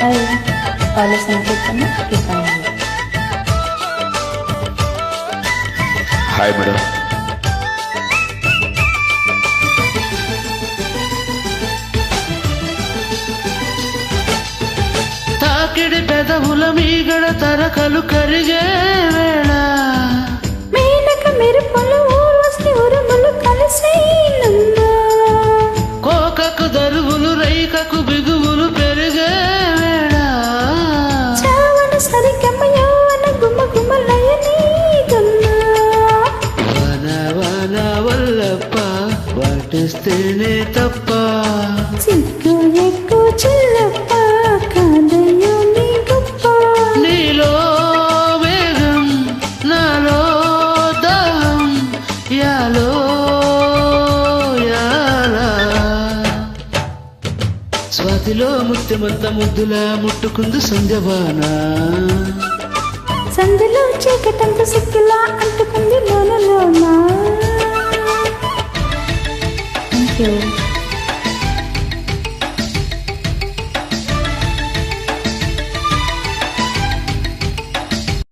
Hi వాళ్ళ సంకీర్తన కీర్తన hi madam. తాకిడి పెదవుల మీగడ తరకలు కరిగే వేళ. మేనక మెరుపులు ఊర్వశి ఉరుములు కలిసేనమ్మా కోకకు దరువులు రైకకు వాటిస్తేనే తప్ప చిక్కు ఎక్కు చిల్లప్ప కాదయ్యో నీ గొప్ప. నీలో వేగం నాలో దాహం యాలో యాలా. స్వాతిలో ముత్యమంత ముద్దులా ముట్టుకుంది సంధ్యవానా. సందులో చీకటంత సిక్కులా అంటుకుంది లోన you.